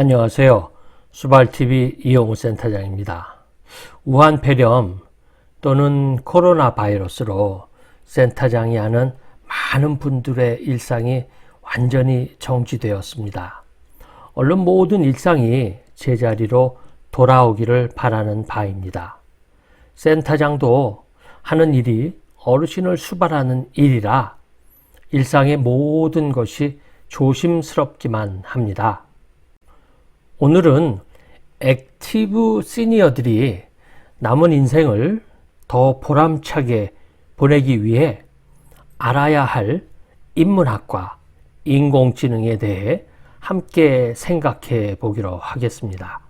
안녕하세요. 수발TV 이용우 센터장입니다. 우한 폐렴 또는 코로나 바이러스로 센터장이 하는 많은 분들의 일상이 완전히 정지되었습니다. 얼른 모든 일상이 제자리로 돌아오기를 바라는 바입니다. 센터장도 하는 일이 어르신을 수발하는 일이라 일상의 모든 것이 조심스럽기만 합니다. 오늘은 액티브 시니어들이 남은 인생을 더 보람차게 보내기 위해 알아야 할 인문학과 인공지능에 대해 함께 생각해 보기로 하겠습니다.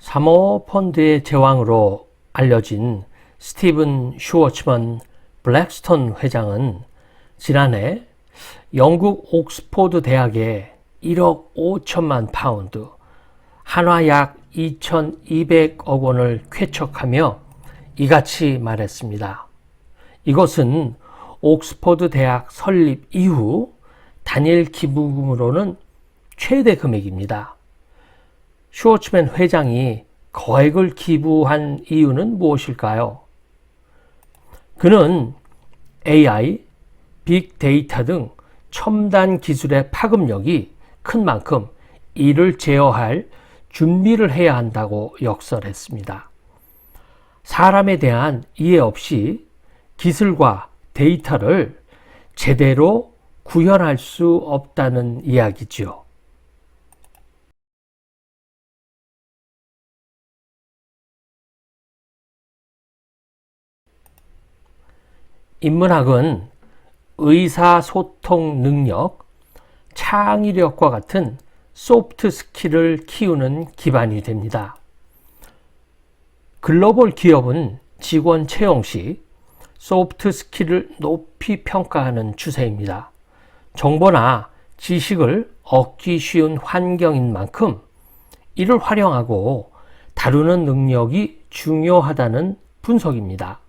사모펀드의 제왕으로 알려진 스티븐 슈워츠먼 블랙스톤 회장은 지난해 영국 옥스포드 대학에 1억 5천만 파운드, 한화 약 2,200억 원을 쾌척하며 이같이 말했습니다. 이것은 옥스포드 대학 설립 이후 단일 기부금으로는 최대 금액입니다. 슈워츠맨 회장이 거액을 기부한 이유는 무엇일까요? 그는 AI, 빅데이터 등 첨단 기술의 파급력이 큰 만큼 이를 제어할 준비를 해야 한다고 역설했습니다. 사람에 대한 이해 없이 기술과 데이터를 제대로 구현할 수 없다는 이야기지요. 인문학은 의사소통 능력, 창의력과 같은 소프트 스킬을 키우는 기반이 됩니다. 글로벌 기업은 직원 채용 시 소프트 스킬을 높이 평가하는 추세입니다. 정보나 지식을 얻기 쉬운 환경인 만큼 이를 활용하고 다루는 능력이 중요하다는 분석입니다.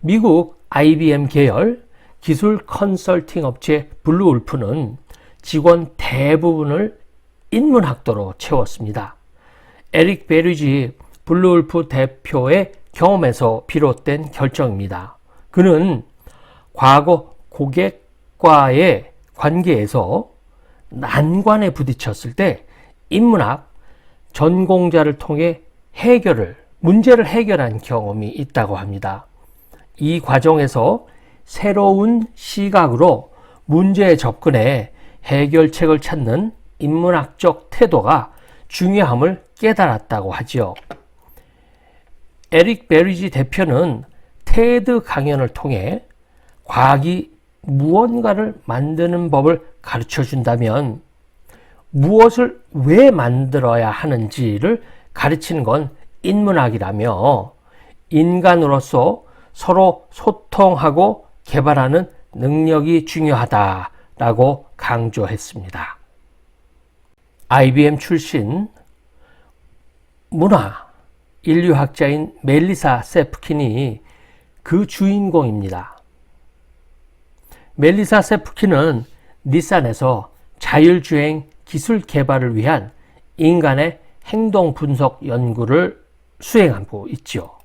미국 IBM 계열 기술 컨설팅 업체 블루울프는 직원 대부분을 인문학도로 채웠습니다. 에릭 베르지 블루울프 대표의 경험에서 비롯된 결정입니다. 그는 과거 고객과의 관계에서 난관에 부딪혔을 때 인문학 전공자를 통해 해결을, 문제를 해결한 경험이 있다고 합니다. 이 과정에서 새로운 시각으로 문제에 접근해 해결책을 찾는 인문학적 태도가 중요함을 깨달았다고 하지요. 에릭 베리지 대표는 테드 강연을 통해 과학이 무언가를 만드는 법을 가르쳐 준다면 무엇을 왜 만들어야 하는지를 가르치는 건 인문학이라며 인간으로서 서로 소통하고 개발하는 능력이 중요하다라고 강조했습니다. IBM 출신 문화 인류학자인 멜리사 세프킨이 그 주인공입니다. 멜리사 세프킨은 닛산에서 자율주행 기술 개발을 위한 인간의 행동 분석 연구를 수행하고 있죠.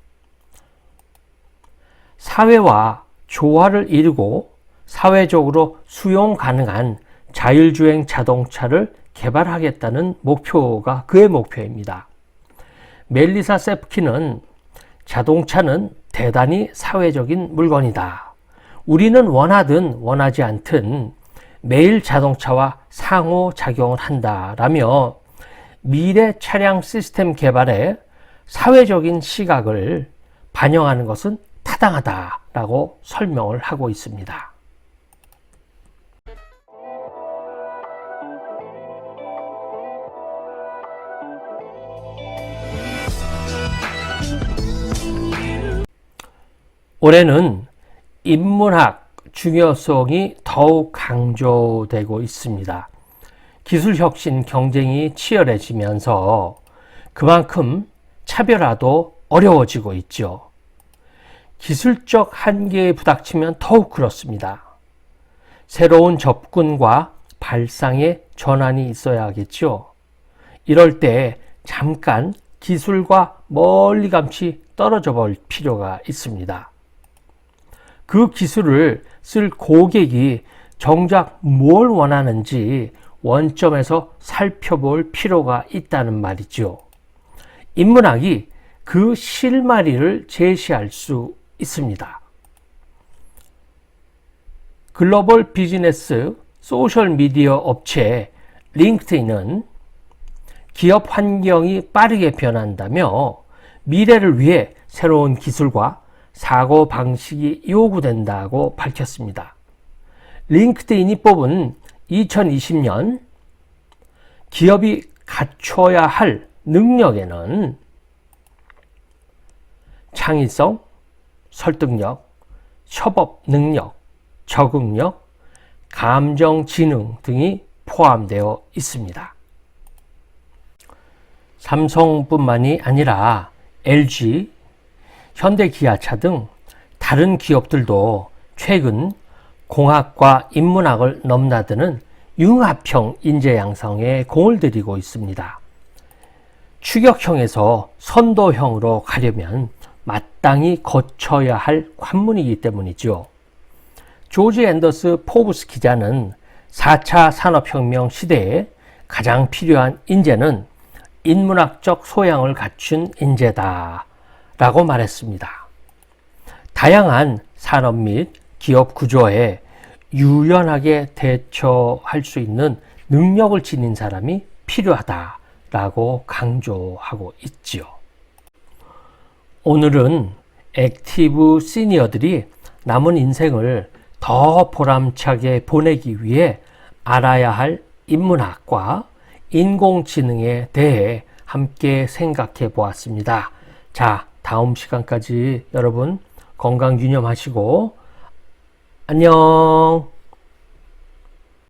사회와 조화를 이루고 사회적으로 수용 가능한 자율주행 자동차를 개발하겠다는 목표가 그의 목표입니다. 멜리사 세프키는 자동차는 대단히 사회적인 물건이다. 우리는 원하든 원하지 않든 매일 자동차와 상호작용을 한다라며 미래 차량 시스템 개발에 사회적인 시각을 반영하는 것은 타당하다라고 설명을 하고 있습니다. 올해는 인문학 중요성이 더욱 강조되고 있습니다. 기술 혁신 경쟁이 치열해지면서 그만큼 차별화도 어려워지고 있죠. 기술적 한계에 부닥치면 더욱 그렇습니다. 새로운 접근과 발상의 전환이 있어야 하겠죠. 이럴 때 잠깐 기술과 멀리감치 떨어져 볼 필요가 있습니다. 그 기술을 쓸 고객이 정작 뭘 원하는지 원점에서 살펴볼 필요가 있다는 말이죠. 인문학이 그 실마리를 제시할 수 있습니다. 글로벌 비즈니스 소셜 미디어 업체 링크드인은 기업 환경이 빠르게 변한다며 미래를 위해 새로운 기술과 사고 방식이 요구된다고 밝혔습니다. 링크드인이 뽑은 2020년 기업이 갖춰야 할 능력에는 창의성, 설득력, 협업 능력, 적응력, 감정 지능 등이 포함되어 있습니다. 삼성뿐만이 아니라 LG, 현대기아차 등 다른 기업들도 최근 공학과 인문학을 넘나드는 융합형 인재 양성에 공을 들이고 있습니다. 추격형에서 선도형으로 가려면 마땅히 거쳐야 할 관문이기 때문이죠. 조지 앤더스 포브스 기자는 4차 산업혁명 시대에 가장 필요한 인재는 인문학적 소양을 갖춘 인재다. 라고 말했습니다. 다양한 산업 및 기업 구조에 유연하게 대처할 수 있는 능력을 지닌 사람이 필요하다 라고 강조하고 있지요. 오늘은 액티브 시니어들이 남은 인생을 더 보람차게 보내기 위해 알아야 할 인문학과 인공지능에 대해 함께 생각해 보았습니다. 자, 다음 시간까지 여러분 건강 유념하시고 안녕.